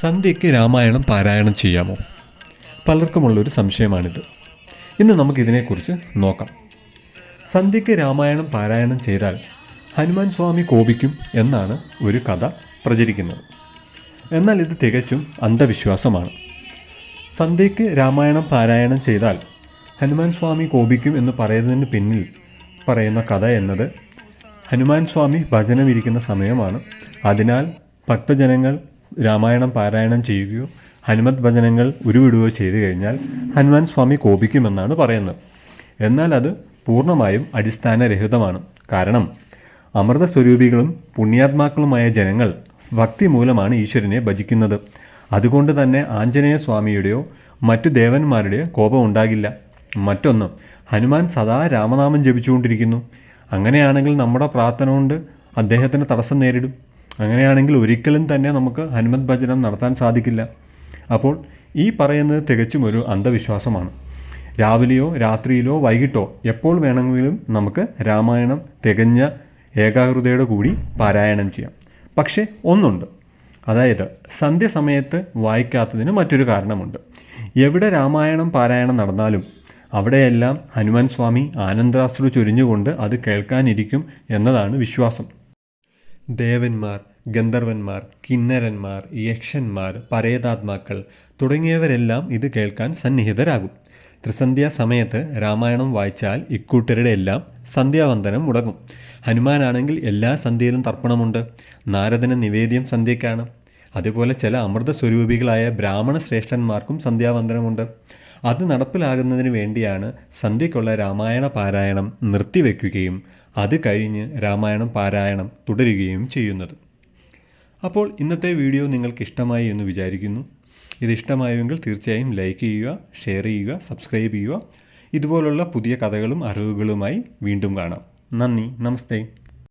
സന്ധ്യയ്ക്ക് രാമായണം പാരായണം ചെയ്യാമോ? പലർക്കുമുള്ളൊരു സംശയമാണിത്. ഇന്ന് നമുക്കിതിനെക്കുറിച്ച് നോക്കാം. സന്ധ്യയ്ക്ക് രാമായണം പാരായണം ചെയ്താൽ ഹനുമാൻ സ്വാമി കോപിക്കും എന്നാണ് ഒരു കഥ പ്രചരിക്കുന്നത്. എന്നാൽ ഇത് തികച്ചും അന്ധവിശ്വാസമാണ്. സന്ധ്യയ്ക്ക് രാമായണം പാരായണം ചെയ്താൽ ഹനുമാൻ സ്വാമി കോപിക്കും എന്ന് പറയുന്നതിന് പിന്നിൽ പറയുന്ന കഥ എന്നത് ഹനുമാൻ സ്വാമി ഭജനമിരിക്കുന്ന സമയമാണ്. അതിനാൽ ഭക്തജനങ്ങൾ രാമായണം പാരായണം ചെയ്യുകയോ ഹനുമത് ഭജനങ്ങൾ ഉരുവിടുകയോ ചെയ്തു കഴിഞ്ഞാൽ ഹനുമാൻ സ്വാമി കോപിക്കുമെന്നാണ് പറയുന്നത്. എന്നാൽ അത് പൂർണമായും അടിസ്ഥാനരഹിതമാണ്. കാരണം അമൃത സ്വരൂപികളും പുണ്യാത്മാക്കളുമായ ജനങ്ങൾ ഭക്തി മൂലമാണ് ഈശ്വരനെ ഭജിക്കുന്നത്. അതുകൊണ്ട് തന്നെ ആഞ്ജനേയ സ്വാമിയുടെയോ മറ്റു ദേവന്മാരുടെയോ കോപം ഉണ്ടാകില്ല. മറ്റൊന്ന് ഹനുമാൻ സദാ രാമനാമം ജപിച്ചുകൊണ്ടിരിക്കുന്നു. അങ്ങനെയാണെങ്കിൽ നമ്മുടെ പ്രാർത്ഥന കൊണ്ട് അദ്ദേഹത്തിന് തടസ്സം നേരിടും. അങ്ങനെയാണെങ്കിൽ ഒരിക്കലും തന്നെ നമുക്ക് ഹനുമത് ഭജനം നടത്താൻ സാധിക്കില്ല. അപ്പോൾ ഈ പറയുന്നത് തികച്ചും ഒരു അന്ധവിശ്വാസമാണ്. രാവിലെയോ രാത്രിയിലോ വൈകിട്ടോ എപ്പോൾ വേണമെങ്കിലും നമുക്ക് രാമായണം തികഞ്ഞ ഏകാഗ്രതയോടെ കൂടി പാരായണം ചെയ്യാം. പക്ഷേ ഒന്നുണ്ട്. അതായത് സന്ധ്യസമയത്ത് വായിക്കാത്തതിന് മറ്റൊരു കാരണമുണ്ട്. എവിടെ രാമായണം പാരായണം നടന്നാലും അവിടെയെല്ലാം ഹനുമാൻ സ്വാമി ആനന്ദാസ്ത്രു ചൊരിഞ്ഞുകൊണ്ട് അത് കേൾക്കാനിരിക്കും എന്നതാണ് വിശ്വാസം. ദേവന്മാർ ഗന്ധർവന്മാർ കിന്നരന്മാർ യക്ഷന്മാർ പരേതാത്മാക്കൾ തുടങ്ങിയവരെല്ലാം ഇത് കേൾക്കാൻ സന്നിഹിതരാകും. ത്രിസന്ധ്യാ സമയത്ത് രാമായണം വായിച്ചാൽ ഇക്കൂട്ടരുടെ എല്ലാം സന്ധ്യാവന്ദനം മുടങ്ങും. ഹനുമാനാണെങ്കിൽ എല്ലാ സന്ധ്യയിലും തർപ്പണമുണ്ട്. നാരദന് നിവേദ്യം സന്ധ്യയ്ക്കാണ്. അതുപോലെ ചില അമൃത സ്വരൂപികളായ ബ്രാഹ്മണ ശ്രേഷ്ഠന്മാർക്കും സന്ധ്യാവന്ദനമുണ്ട് അത് നടപ്പിലാകുന്നതിന് വേണ്ടിയാണ് സന്ധ്യയ്ക്കുള്ള രാമായണ പാരായണം നിർത്തിവെക്കുകയും അത് കഴിഞ്ഞ് രാമായണം പാരായണം തുടരുകയും ചെയ്യുന്നത്. അപ്പോൾ ഇന്നത്തെ വീഡിയോ നിങ്ങൾക്ക് ഇഷ്ടമായി എന്ന് വിചാരിക്കുന്നു. ഇത് ഇഷ്ടമായെങ്കിൽ തീർച്ചയായും ലൈക്ക് ചെയ്യുക ഷെയർ ചെയ്യുക സബ്സ്ക്രൈബ് ചെയ്യുക. ഇതുപോലുള്ള പുതിയ കഥകളും അറിവുകളുമായി വീണ്ടും കാണാം. നന്ദി നമസ്തേ.